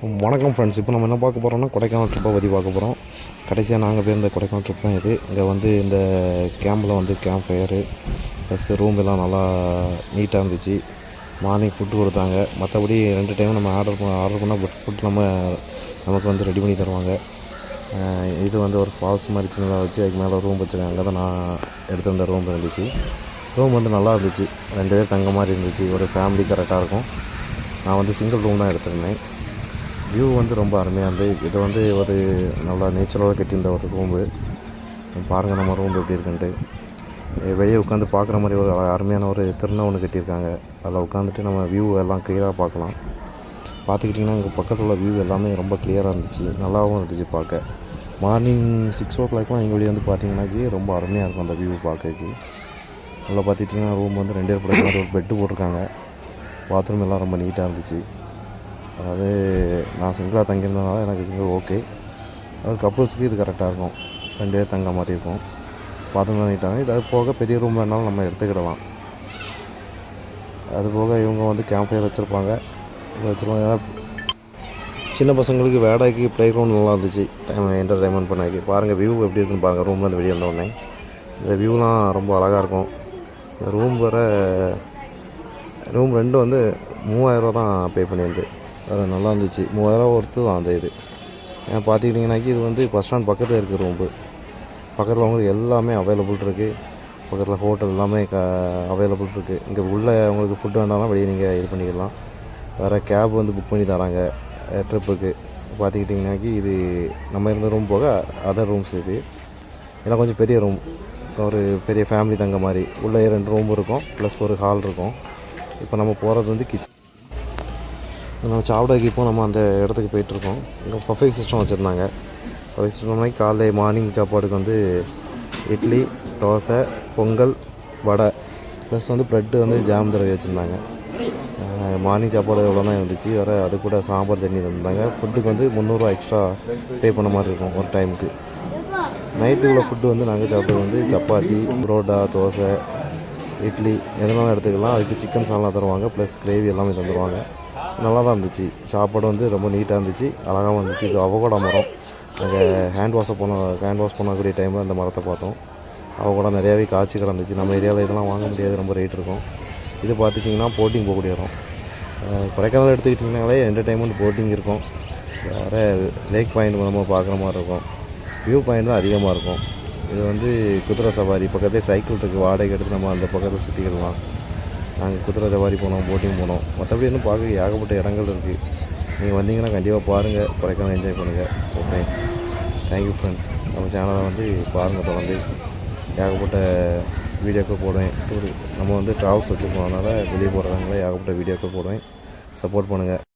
வணக்கம் ஃப்ரெண்ட்ஸ் இப்போ நம்ம என்ன பார்க்க போகிறோம்னா கொடைக்கானல் ட்ரிப்பை பற்றி பார்க்க போகிறோம் கடைசியாக நாங்கள் போய் இந்த கொடைக்கானல் ட்ரிப் தான் இது. இங்கே வந்து இந்த கேம்பில் வந்து கேம்ப் ஃபயரு ப்ளஸ் ரூம் எல்லாம் நல்லா நீட்டாக இருந்துச்சு. மார்னிங் ஃபுட்டு கொடுத்தாங்க. மற்றபடி ரெண்டு டைம் நம்ம ஆர்டர் பண்ண ஆர்டர் பண்ணால் ஃபுட் நம்ம நமக்கு வந்து ரெடி பண்ணி தருவாங்க. இது வந்து ஒரு ஃபால்ஸ் மாதிரி சின்னதாக வச்சு அதுக்கு மேலே ரூம் வச்சுருக்காங்க. அங்கே தான் நான் எடுத்து வந்த ரூம் இருந்துச்சு. ரூம் வந்து நல்லா இருந்துச்சு. ரெண்டு பேர் தங்க மாதிரி இருந்துச்சு. ஒரு ஃபேமிலி கரெக்டாக இருக்கும். நான் வந்து சிங்கிள் ரூம் தான் எடுத்திருந்தேன். வியூ வந்து ரொம்ப அருமையாக இருந்து இது வந்து ஒரு நல்லா நேச்சுரலாக கட்டியிருந்த ஒரு ரூம்பு பாருங்கள் நம்ம ரூம் எப்படி இருக்குன்ட்டு. வெளியே உட்காந்து பார்க்குற மாதிரி ஒரு அருமையான ஒரு திருநா ஒன்று கட்டியிருக்காங்க. அதில் உட்காந்துட்டு நம்ம வியூ எல்லாம் கிளியராக பார்க்கலாம். பார்த்துக்கிட்டிங்கன்னா இங்கே பக்கத்தில் உள்ள வியூ எல்லாமே ரொம்ப கிளியராக இருந்துச்சு. நல்லாவும் இருந்துச்சு பார்க்க. மார்னிங் சிக்ஸ் ஓ கிளாக்லாம் எங்கள் வெளியே வந்து பார்த்தீங்கன்னாக்கி ரொம்ப அருமையாக இருக்கும் அந்த வியூ பார்க்கறதுக்கு. நல்லா பார்த்துக்கிட்டிங்கன்னா ரூம் வந்து ரெண்டே படுக்கிற மாதிரி ஒரு பெட்டு போட்டிருக்காங்க. பாத்ரூம் எல்லாம் ரொம்ப நீட்டாக இருந்துச்சு. அதாவது நான் சிங்கிளாக தங்கியிருந்ததுனால எனக்கு சிங்கிள் ஓகே அது கப்புள்ஸுக்கு இது கரெக்டாக இருக்கும். ரெண்டு பேர் தங்க மாதிரி இருக்கும். பாத்ரூம் பண்ணிட்டாங்க இது அது போக பெரிய ரூம் வேணாலும் நம்ம எடுத்துக்கிடலாம். அது போக இவங்க வந்து கேம்ப் ஃபயர் வச்சுருப்பாங்க. இது வச்சுருப்பாங்க. ஏன்னா சின்ன பசங்களுக்கு வேடைக்கு ப்ளே கிரவுண்ட் நல்லா இருந்துச்சு. டைம் என்டர்டைன்மெண்ட் பண்ணாக்கி பாருங்கள் வியூ எப்படி இருக்குன்னு பாருங்கள் ரூம்லேருந்து வெளியே வந்தோடனே இந்த வியூலாம் ரொம்ப அழகாக இருக்கும். இந்த ரூம் வர ரூம் ரெண்டு வந்து மூவாயிரரூவா தான் பே பண்ணியிருந்து. வேறு நல்லா இருந்துச்சு. மூவாயிரம் ஒர்த்து தான் அந்த இது. ஏன் பார்த்துக்கிட்டிங்கனாக்கி இது வந்து பஸ் ஸ்டாண்ட் பக்கத்தில் இருக்குது ரூம்பு பக்கத்தில் உங்களுக்கு எல்லாமே அவைலபிள் இருக்குது பக்கத்தில் ஹோட்டல் எல்லாமே க அவைலபிள் இருக்குது இங்கே உள்ளே உங்களுக்கு ஃபுட் வேணாலும் வெளியே நீங்கள் இது பண்ணிக்கலாம். வேறு கேப் வந்து புக் பண்ணி தராங்க ட்ரிப்புக்கு பார்த்துக்கிட்டிங்கனாக்கி இது நம்ம இருந்த ரூம் போக அதர் ரூம்ஸ் இது. இதெல்லாம் கொஞ்சம் பெரிய ரூம் ஒரு பெரிய ஃபேமிலி தங்க மாதிரி. உள்ளே ரெண்டு ரூம் இருக்கும் ப்ளஸ் ஒரு ஹால் இருக்கும். இப்போ நம்ம போகிறது வந்து கிச்சன் நம்ம சாப்பிடக்கு இப்போ நம்ம அந்த இடத்துக்கு போயிட்டுருக்கோம். இங்கே ஃபஃபை சிஸ்டம் வச்சுருந்தாங்க. ஃபஃபை சிஸ்டம்னா காலைல மார்னிங் சாப்பாடுக்கு வந்து இட்லி தோசை பொங்கல் வடை ப்ளஸ் வந்து ப்ரெட்டு வந்து ஜாம் தடவை வச்சுருந்தாங்க. மார்னிங் சாப்பாடு எவ்வளோ தான் இருந்துச்சு வேறு அது கூட சாம்பார் சட்னி தந்தாங்க. ஃபுட்டுக்கு வந்து முந்நூறுரூவா எக்ஸ்ட்ரா பே பண்ண மாதிரி இருக்கும் ஒரு டைமுக்கு நைட்டு உள்ள ஃபுட்டு வந்து நாங்கள் சாப்பிட்றது வந்து சப்பாத்தி புரோட்டா தோசை இட்லி எதனாலும் எடுத்துக்கலாம். அதுக்கு சிக்கன் சாலா தருவாங்க ப்ளஸ் கிரேவி எல்லாமே தந்துடுவாங்க நல்லா தான் இருந்துச்சு. சாப்பாடு வந்து ரொம்ப நீட்டாக இருந்துச்சு. அழகாகவும் இருந்துச்சு. இது அவகோடா மரம். நாங்கள் ஹேண்ட் வாஷை போன ஹேண்ட் வாஷ் பண்ணக்கூடிய டைமில் அந்த மரத்தை பார்த்தோம். அவகோடா நிறையாவே காய்ச்சி கிடந்துச்சு. நம்ம ஏரியாவில் இதெல்லாம் வாங்க முடியாது. ரொம்ப ரேட் இருக்கும். இது பார்த்துட்டிங்கன்னா போட்டிங் போகக்கூடிய இடம். கொடைக்கானல் எடுத்துக்கிட்டிங்கனாலே என்டர்டைன்மெண்ட் போட்டிங் இருக்கும். வேறு லேக் பாயிண்ட் நம்ம பார்க்குற மாதிரி இருக்கும். வியூ பாயிண்ட் தான் அதிகமாக இருக்கும். இது வந்து குதிரை சவாரி பக்கத்துலேயே சைக்கிள் இருக்குது வாடகை எடுத்து நம்ம அந்த பக்கத்தில் சுற்றிக்கிடலாம் நாங்கள் குதிரை சவாரி போனோம் போட்டிங் போனோம். மற்றபடி இன்னும் பார்க்க ஏகப்பட்ட இடங்கள் இருக்குது நீங்கள் வந்தீங்கன்னா கண்டிப்பாக பாருங்கள் கொடைக்கானல் என்ஜாய் பண்ணுங்கள் ஓகே தேங்க்யூ ஃப்ரெண்ட்ஸ் நம்ம சேனலை வந்து பாருங்கள் தொடர்ந்து. ஏகப்பட்ட வீடியோக்கள் போடுவேன். டூர் நம்ம வந்து ட்ராவல்ஸ் வச்சுருக்கோம். அதனால் வெளியே போகிறவங்கள ஏகப்பட்ட வீடியோக்கள் போடுவேன். சப்போர்ட் பண்ணுங்கள்